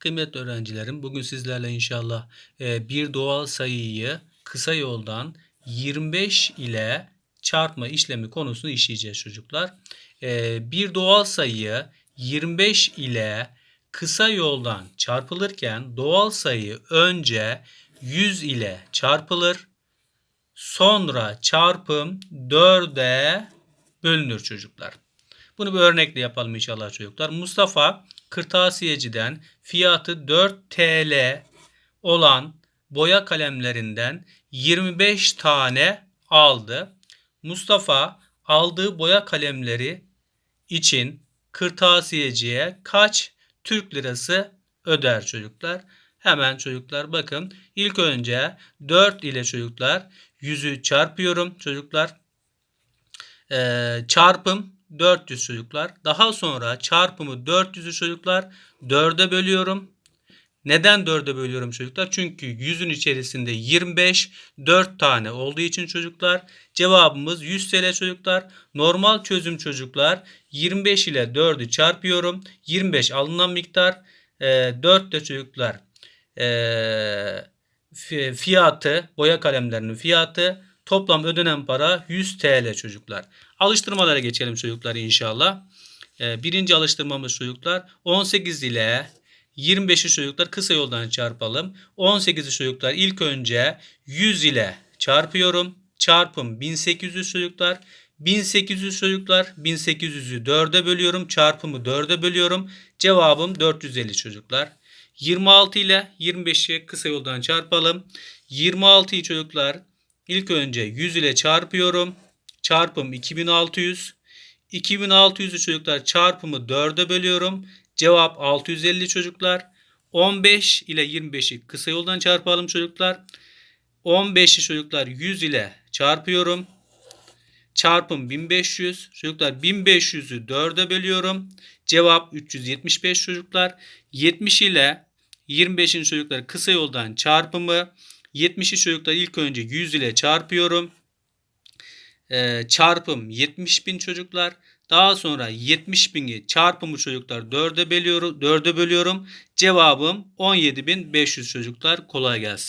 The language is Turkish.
Kıymetli öğrencilerim, bugün sizlerle inşallah e, bir doğal sayıyı kısa yoldan 25 ile çarpma işlemi konusunu işleyeceğiz çocuklar. E, Bir doğal sayıyı 25 ile kısa yoldan çarpılırken doğal sayı önce 100 ile çarpılır. Sonra çarpım 4'e bölünür çocuklar. Bunu bir örnekle yapalım inşallah çocuklar. Mustafa kırtasiyeciden fiyatı 4 TL olan boya kalemlerinden 25 tane aldı. Mustafa aldığı boya kalemleri için kırtasiyeciye kaç Türk lirası öder çocuklar? Hemen çocuklar bakın ilk önce 4 ile çocuklar 100'ü çarpıyorum çocuklar. Ee, çarpım 400 çocuklar. Daha sonra çarpımı 400'ü çocuklar 4'e bölüyorum. Neden 4'e bölüyorum çocuklar? Çünkü 100'ün içerisinde 25 4 tane olduğu için çocuklar cevabımız 100 TL çocuklar. Normal çözüm çocuklar 25 ile 4'ü çarpıyorum. 25 alınan miktar e, 4 de çocuklar e, fi- fiyatı boya kalemlerinin fiyatı toplam ödenen para 100 TL çocuklar. Alıştırmalara geçelim çocuklar inşallah. Ee, birinci alıştırmamız çocuklar 18 ile 25'i çocuklar kısa yoldan çarpalım. 18'i çocuklar ilk önce 100 ile çarpıyorum. Çarpım 1800 çocuklar. 1800 çocuklar 1800'ü 4'e bölüyorum. Çarpımı 4'e bölüyorum. Cevabım 450 çocuklar. 26 ile 25'i kısa yoldan çarpalım. 26'yı çocuklar ilk önce 100 ile çarpıyorum. Çarpım 2600. 2600'ü çocuklar çarpımı 4'e bölüyorum. Cevap 650 çocuklar. 15 ile 25'i kısa yoldan çarpalım çocuklar. 15'i çocuklar 100 ile çarpıyorum. Çarpım 1500. Çocuklar 1500'ü 4'e bölüyorum. Cevap 375 çocuklar. 70 ile 25'in çocuklar kısa yoldan çarpımı. 70'i çocuklar ilk önce 100 ile çarpıyorum. Ee, çarpım 70 bin çocuklar. Daha sonra 70 bini çarpımı çocuklar 4'e bölüyorum. 4'e bölüyorum. Cevabım 17.500 çocuklar. Kolay gelsin.